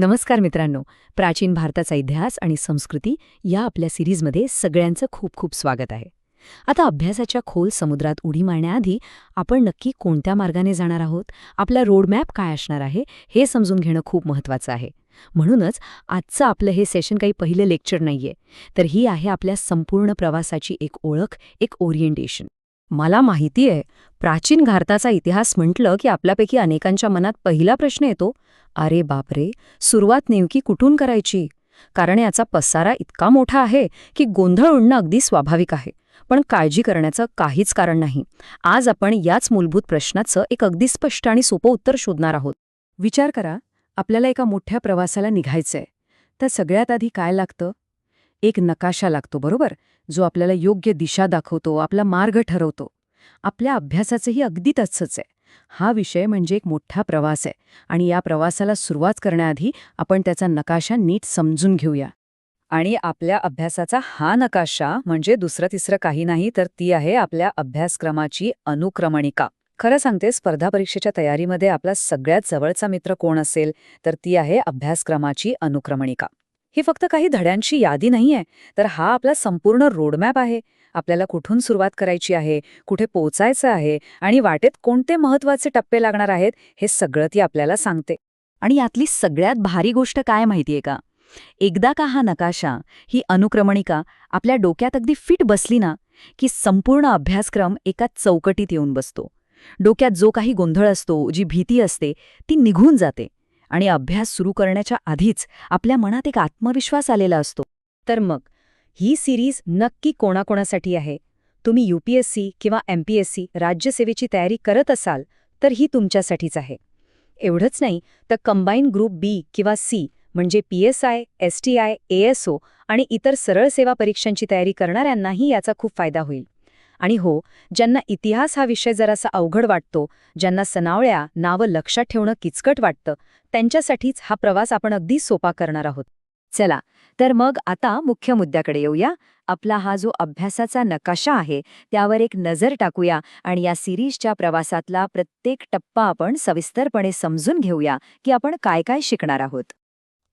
नमस्कार मित्रांनो. प्राचीन भारताचा इतिहास आणि संस्कृती या आपल्या सिरीजमध्ये सगळ्यांचं खूप खूप स्वागत आहे. आता अभ्यासाच्या खोल समुद्रात उडी मारण्याआधी आपण नक्की कोणत्या मार्गाने जाणार आहोत? आपला रोडमॅप काय असणार आहे? हे समजून घेणं खूप महत्त्वाचं आहे. म्हणूनच आजचं आपलं हे सेशन काही पहिलं लेक्चर नाहीये. तर ही आहे आपल्या संपूर्ण प्रवासाची एक ओळख एक ओरिएंटेशन मला माहिती आहे प्राचीन भारताचा इतिहास म्हटलं की आपल्यापैकी अनेकांच्या मनात पहिला प्रश्न येतो अरे बापरे सुरुवात नेमकी कुठून करायची? कारण याचा पसारा इतका मोठा आहे की गोंधळ उडणं अगदी स्वाभाविक आहे. पण काळजी करण्याचं काहीच कारण नाही. आज आपण याच मूलभूत प्रश्नाचं एक अगदी स्पष्ट आणि सोपं उत्तर शोधणार आहोत. विचार करा आपल्याला एका मोठ्या प्रवासाला निघायचंय. तर सगळ्यात आधी काय लागतं? एक नकाशा लागतो बरोबर? जो आपल्याला योग्य दिशा दाखवतो आपला मार्ग ठरवतो. आपल्या अभ्यासाचंही अगदी तसंच आहे. हा विषय म्हणजे एक मोठा प्रवास आहे आणि या प्रवासाला सुरुवात करण्याआधी आपण त्याचा नकाशा नीट समजून घेऊया. आणि आपल्या अभ्यासाचा हा नकाशा म्हणजे दुसरं तिसरं काही नाही तर ती आहे आपल्या अभ्यासक्रमाची अनुक्रमणिका. खरं सांगते स्पर्धा परीक्षेच्या तयारीमध्ये आपला सगळ्यात जवळचा मित्र कोण असेल तर ती आहे अभ्यासक्रमाची अनुक्रमणिका. ही फक्त काही धड्यांची यादी नाहीये तर हा आपला संपूर्ण रोडमॅप आहे. आपल्याला कुठून सुरुवात करायची आहे कुठे पोचायचं आहे आणि वाटेत कोणते महत्त्वाचे टप्पे लागणार आहेत हे सगळं ती आपल्याला सांगते. आणि यातली सगळ्यात भारी गोष्ट काय माहितीये का? एकदा का हा नकाशा ही अनुक्रमणिका आपल्या डोक्यात अगदी फिट बसली ना की संपूर्ण अभ्यासक्रम एका चौकटीत येऊन बसतो. डोक्यात जो काही गोंधळ असतो जी भीती असते ती निघून जाते. आणि अभ्यास सुरू करण्याच्या आधीच आपल्या मनात एक आत्मविश्वास आलेला असतो. तर मग ही सिरीज नक्की कोणाकोणासाठी आहे? तुम्ही यूपीएससी किंवा एमपीएससी राज्यसेवेची तयारी करत असाल तर ही तुमच्यासाठीच आहे. एवढंच नाही तर कंबाईन ग्रुप बी किंवा सी म्हणजे P S I S T I ASO आणि इतर सरळ सेवा परीक्षांची तयारी करणाऱ्यांनाही याचा खूप फायदा होईल. आणि हो ज्यांना इतिहास हा विषय जरासा अवघड वाटतो ज्यांना सनावळ्या नावं लक्षात ठेवणं किचकट वाटतं त्यांच्यासाठीच हा प्रवास आपण अगदी सोपा करणार आहोत. चला तर मग आता मुख्य मुद्द्याकडे येऊया. आपला हा जो अभ्यासाचा नकाशा आहे त्यावर एक नजर टाकूया आणि या सिरीजच्या प्रवासातला प्रत्येक टप्पा आपण सविस्तरपणे समजून घेऊया की आपण काय काय शिकणार आहोत.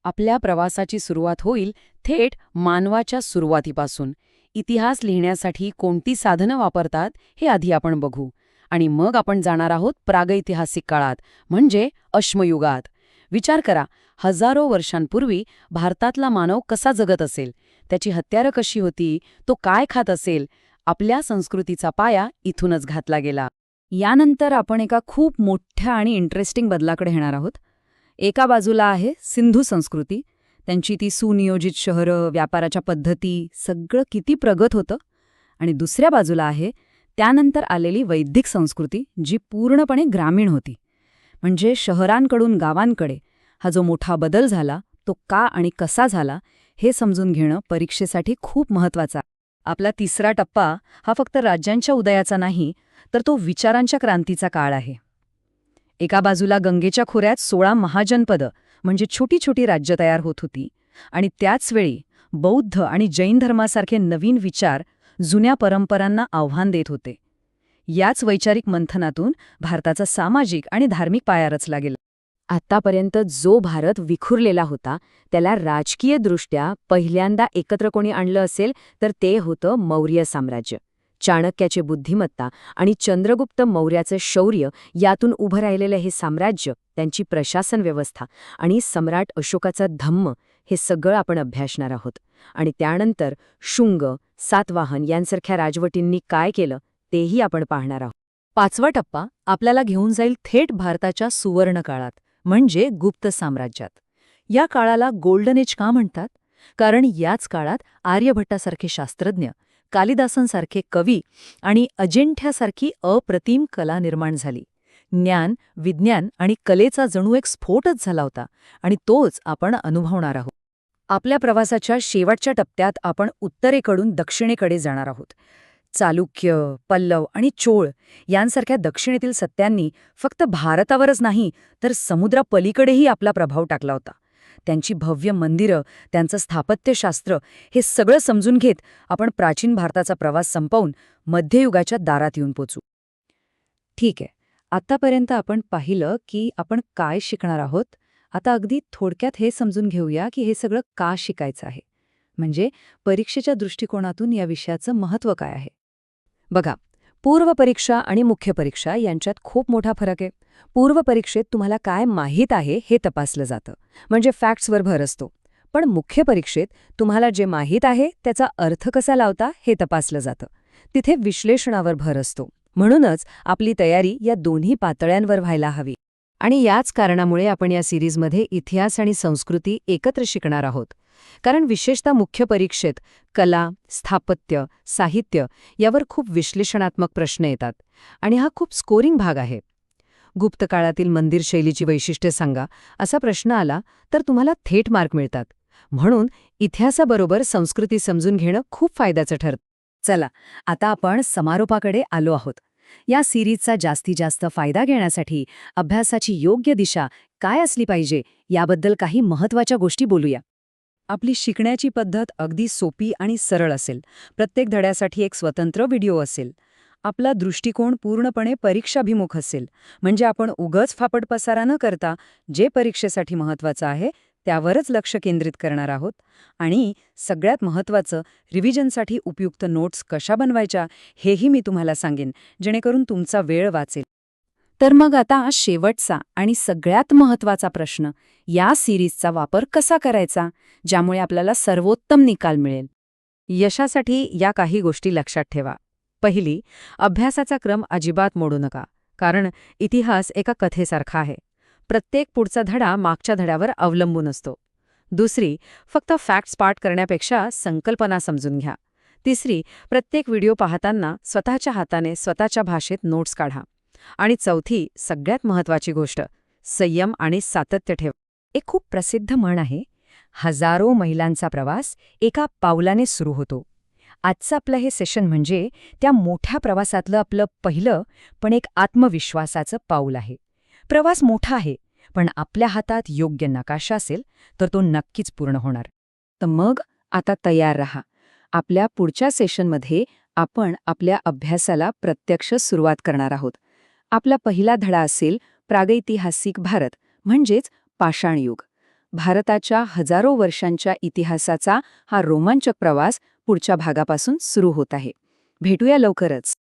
आपल्या प्रवासाची सुरुवात होईल थेट मानवाच्या सुरुवातीपासून. इतिहास लिहिण्यासाठी कोणती साधनं वापरतात हे आधी आपण बघू. आणि मग आपण जाणार आहोत प्रागैतिहासिक काळात म्हणजे अश्मयुगात. विचार करा हजारो वर्षांपूर्वी भारतातला मानव कसा जगत असेल? त्याची हत्यारं कशी होती? तो काय खात असेल? आपल्या संस्कृतीचा पाया इथूनच घातला गेला. यानंतर आपण एका खूप मोठ्या आणि इंटरेस्टिंग बदलाकडे येणार आहोत. एका बाजूला आहे सिंधू संस्कृती त्यांची ती सुनियोजित शहरं व्यापाराच्या पद्धती सगळं किती प्रगत होतं. आणि दुसऱ्या बाजूला आहे त्यानंतर आलेली वैदिक संस्कृती जी पूर्णपणे ग्रामीण होती. म्हणजे शहरांकडून गावांकडे हा जो मोठा बदल झाला तो का आणि कसा झाला हे समजून घेणं परीक्षेसाठी खूप महत्त्वाचा आपला तिसरा टप्पा हा फक्त राज्यांच्या उदयाचा नाही तर तो विचारांच्या क्रांतीचा काळ आहे. एका बाजूला गंगेच्या खोऱ्यात सोळा महाजनपदं म्हणजे छोटी छोटी राज्य तयार होत होती. आणि त्याचवेळी बौद्ध आणि जैन धर्मासारखे नवीन विचार जुन्या परंपरांना आव्हान देत होते. याच वैचारिक मंथनातून भारताचा सामाजिक आणि धार्मिक पाया रचला गेला. आतापर्यंत जो भारत विखुरलेला होता त्याला राजकीयदृष्ट्या पहिल्यांदा एकत्र कोणी आणलं असेल तर ते होतं मौर्य साम्राज्य. चाणक्याची बुद्धिमत्ता आणि चंद्रगुप्त मौर्याचं शौर्य यातून उभं राहिलेलं हे साम्राज्य त्यांची प्रशासन व्यवस्था आणि सम्राट अशोकाचा धम्म हे सगळं आपण अभ्यासणार आहोत. आणि त्यानंतर शुंग सातवाहन यांसारख्या राजवटींनी काय केलं तेही आपण पाहणार आहोत. पाचवा टप्पा आपल्याला घेऊन जाईल थेट भारताच्या सुवर्ण काळात म्हणजे गुप्त साम्राज्यात. या काळाला गोल्डन एज का म्हणतात? कारण याच काळात आर्यभट्टासारखे शास्त्रज्ञ कालिदासांसारखे कवी आणि अजिंठ्यासारखी अप्रतिम कला निर्माण झाली. ज्ञान विज्ञान आणि कलेचा जणू एक स्फोटच झाला होता आणि तोच आपण अनुभवणार आहोत. आपल्या प्रवासाच्या शेवटच्या टप्प्यात आपण उत्तरेकडून दक्षिणेकडे जाणार आहोत. चालुक्य पल्लव आणि चोळ यांसारख्या दक्षिणेतील सत्यांनी फक्त भारतावरच नाही तर समुद्रापलीकडेही आपला प्रभाव टाकला होता. त्यांची भव्य मंदिरं त्यांचं स्थापत्यशास्त्र हे सगळं समजून घेत आपण प्राचीन भारताचा प्रवास संपवून मध्ययुगाच्या दारात येऊन पोचू. ठीक आहे. आतापर्यंत आपण पाहिलं की आपण काय शिकणार आहोत. आता अगदी थोडक्यात हे समजून घेऊया की हे सगळं का शिकायचं आहे. म्हणजे परीक्षेच्या दृष्टिकोनातून या विषयाचं महत्त्व काय आहे. बघा पूर्वपरीक्षा आणि मुख्य परीक्षा यांच्यात खूप मोठा फरक आहे. पूर्वपरीक्षेत तुम्हाला काय माहीत आहे हे तपासलं जातं. म्हणजे फॅक्ट्सवर भर असतो. पण मुख्य परीक्षेत तुम्हाला जे माहीत आहे त्याचा अर्थ कसा लावता हे तपासलं जातं. तिथे विश्लेषणावर भर असतो. म्हणूनच आपली तयारी या दोन्ही पातळ्यांवर व्हायला हवी. आणि याच कारणामुळे आपण या सिरीजमध्ये इतिहास आणि संस्कृती एकत्र शिकणार आहोत. कारण विशेषतः मुख्य परीक्षेत कला स्थापत्य साहित्य यावर खूप विश्लेषणात्मक प्रश्न येतात आणि हा खूप स्कोरिंग भाग आहे. गुप्त काळातील मंदिर शैलीची वैशिष्ट्ये सांगा असा प्रश्न आला तर तुम्हाला थेट मार्क मिळतात. म्हणून इतिहासाबरोबर संस्कृती समजून घेणं खूप फायद्याचं ठरतं. चला आता आपण समारोपाकडे आलो आहोत. या सिरीजचा जास्तीत जास्त फायदा घेण्यासाठी अभ्यासाची योग्य दिशा काय असली पाहिजे याबद्दल काही महत्त्वाच्या गोष्टी बोलूया. आपली शिकण्याची पद्धत अगदी सोपी आणि सरळ असेल. प्रत्येक धड्यासाठी एक स्वतंत्र व्हिडिओ असेल. आपला दृष्टिकोन पूर्णपणे परीक्षाभिमुख असेल. म्हणजे आपण उगच फापट पसारा न करता जे परीक्षेसाठी महत्त्वाचं आहे त्यावरच लक्ष केंद्रित करणार आहोत आणि सगळ्यात महत्त्वाचं रिव्हिजनसाठी उपयुक्त नोट्स कशा बनवायच्या हेही मी तुम्हाला सांगेन जेणेकरून तुमचा वेळ वाचेल. तर मग आता शेवटचा आणि सगळ्यात महत्त्वाचा प्रश्न या सिरीजचा वापर कसा करायचा ज्यामुळे आपल्याला सर्वोत्तम निकाल मिळेल? यशासाठी या काही गोष्टी लक्षात ठेवा. पहिली अभ्यासाचा क्रम अजिबात मोडू नका कारण इतिहास एका कथेसारखा आहे. प्रत्येक पुढचा धडा मागच्या धड्यावर अवलंबून असतो. दुसरी फक्त फॅक्ट्स पाठ करण्यापेक्षा संकल्पना समजून घ्या. तिसरी प्रत्येक व्हिडिओ पाहताना स्वतःच्या हाताने स्वतःच्या भाषेत नोट्स काढा. आणि चौथी सगळ्यात महत्त्वाची गोष्ट संयम आणि सातत्य ठेव. एक खूप प्रसिद्ध म्हण आहे हजारो महिलांचा प्रवास एका पावलाने सुरू होतो. आजचं आपलं हे सेशन म्हणजे त्या मोठ्या प्रवासातलं आपलं पहिलं पण एक आत्मविश्वासाचं पाऊल आहे. प्रवास मोठा आहे पण आपल्या हातात योग्य नकाशा असेल तर तो नक्कीच पूर्ण होणार. तर मग आता तयार रहा. आपल्या पुढच्या सेशनमध्ये आपण आपल्या अभ्यासाला प्रत्यक्ष सुरुवात करणार आहोत. आपला पहिला धडा असेल प्रागैतिहासिक भारत म्हणजेच पाषाणयुग भारताच्या हजारो वर्षांच्या इतिहासाचा हा रोमांचक प्रवास पुढच्या भागापासून सुरू होत आहे. भेटूया लवकरच.